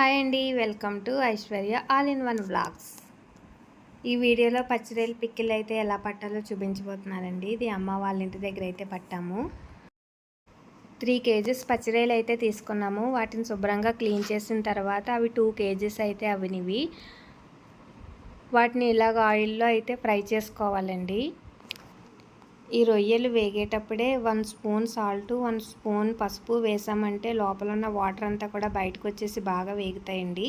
Hi అండి welcome to Aishwarya all in one blogs ఈ వీడియోలో పచ్చిరేలు పిక్కిలు అయితే ఎలా పట్టాలో చూపించబోతున్నానండి. ఇది అమ్మ వాళ్ళ ఇంటి దగ్గర అయితే పట్టాము. త్రీ కేజీస్ పచ్చిరేలు అయితే తీసుకున్నాము. వాటిని శుభ్రంగా క్లీన్ చేసిన తర్వాత అవి టూ కేజీస్ అయితే అవినివి. వాటిని ఇలాగ ఆయిల్లో అయితే ఫ్రై చేసుకోవాలండి. ఈ రొయ్యలు వేగేటప్పుడే one spoon salt one spoon పసుపు వేసామంటే లోపల ఉన్న వాటర్ అంతా కూడా బయటకు వచ్చేసి బాగా వేగుతాయండి.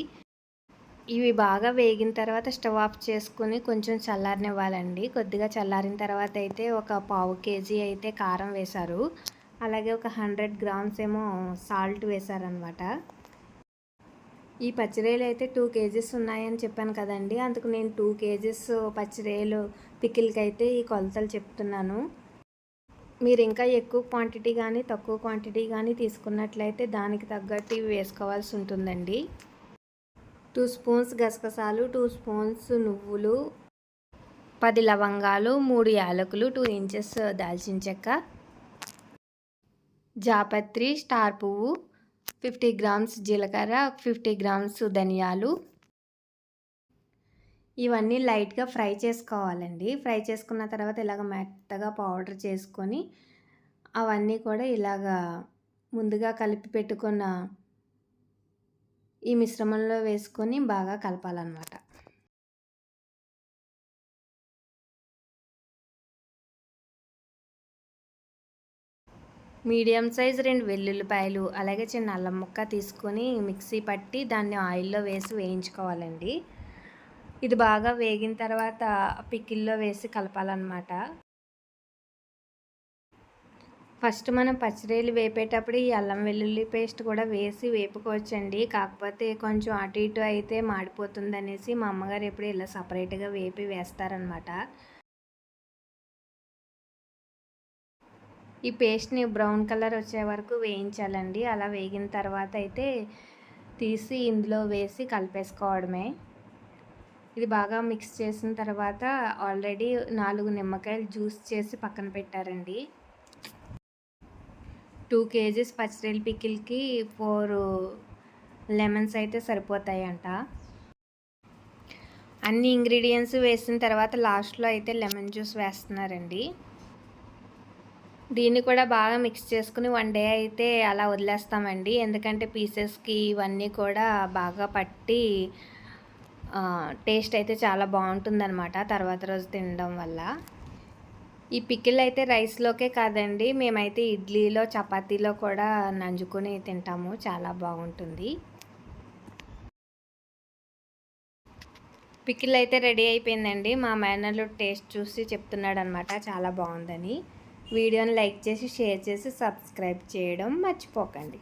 ఇవి బాగా వేగిన తర్వాత స్టవ్ ఆఫ్ చేసుకుని కొంచెం చల్లారనివ్వాలండి. కొద్దిగా చల్లారిన తర్వాత అయితే ఒక పావు కేజీ అయితే కారం వేశారు. అలాగే ఒక హండ్రెడ్ గ్రామ్స్ ఏమో సాల్ట్ వేశారనమాట ఈ పచ్చిరేలు అయితే టూ కేజీస్ ఉన్నాయని చెప్పాను కదండి. అందుకు నేను టూ కేజీస్ పచ్చిరేలు పికిల్కి అయితే ఈ కొలతలు చెప్తున్నాను. మీరు ఇంకా ఎక్కువ క్వాంటిటీ కానీ తక్కువ క్వాంటిటీ కానీ తీసుకున్నట్లయితే దానికి తగ్గట్టు ఇవి వేసుకోవాల్సి ఉంటుందండి. టూ స్పూన్స్ గసగసాలు టూ స్పూన్స్ నువ్వులు పది లవంగాలు మూడు యాలకులు టూ ఇంచెస్ దాల్చిన చెక్క జాపత్రి స్టార్ పువ్వు ఫిఫ్టీ గ్రామ్స్ జీలకర్ర ఫిఫ్టీ గ్రామ్స్ ధనియాలు. ఇవన్నీ లైట్గా ఫ్రై చేసుకోవాలండి. ఫ్రై చేసుకున్న తర్వాత ఇలాగ మెత్తగా పౌడర్ చేసుకొని అవన్నీ కూడా ఇలాగా ముందుగా కలిపి పెట్టుకున్న ఈ మిశ్రమంలో వేసుకొని బాగా కలపాలన్నమాట. మీడియం సైజ్ రెండు వెల్లుల్లిపాయలు అలాగే చిన్న అల్లం ముక్క తీసుకొని మిక్సీ పట్టి దాన్ని ఆయిల్లో వేసి వేయించుకోవాలండి. ఇది బాగా వేగిన తర్వాత పికిల్లో వేసి కలపాలన్నమాట. ఫస్ట్ మనం పచ్చిరేలు వేపేటప్పుడు ఈ అల్లం వెల్లుల్లి పేస్ట్ కూడా వేసి వేపుకోవచ్చండి. కాకపోతే కొంచెం అటు ఇటు అయితే మాడిపోతుంది అనేసి మా అమ్మగారు ఎప్పుడు ఇలా సపరేట్గా వేపి వేస్తారనమాట ఈ పేస్ట్ని బ్రౌన్ కలర్ వచ్చే వరకు వేయించాలండి. అలా వేగిన తర్వాత అయితే తీసి ఇందులో వేసి కలిపేసుకోవడమే. ఇది బాగా మిక్స్ చేసిన తర్వాత ఆల్రెడీ నాలుగు నిమ్మకాయలు జ్యూస్ చేసి పక్కన పెట్టారండి. టూ కేజీస్ పచ్చిరేల్ పికిల్కి ఫోర్ లెమన్స్ అయితే సరిపోతాయంట. అన్ని ఇంగ్రీడియంట్స్ వేసిన తర్వాత లాస్ట్లో అయితే లెమన్ జ్యూస్ వేస్తున్నారండి. దీన్ని కూడా బాగా మిక్స్ చేసుకుని వన్ డే అయితే అలా వదిలేస్తామండి. ఎందుకంటే పీసెస్కి ఇవన్నీ కూడా బాగా పట్టి టేస్ట్ అయితే చాలా బాగుంటుందన్నమాట తర్వాత రోజు తినడం వల్ల. ఈ పికిల్ అయితే రైస్లోకే కాదండి మేమైతే ఇడ్లీలో చపాతీలో కూడా నంజుకొని తింటాము. చాలా బాగుంటుంది. పికిల్ అయితే రెడీ అయిపోయిందండి. మా మేనర్లు టేస్ట్ చూసి చెప్తున్నాడు అనమాట చాలా బాగుందని. వీడియోని లైక్ చేసి షేర్ చేసి సబ్స్క్రైబ్ చేయడం మర్చిపోకండి.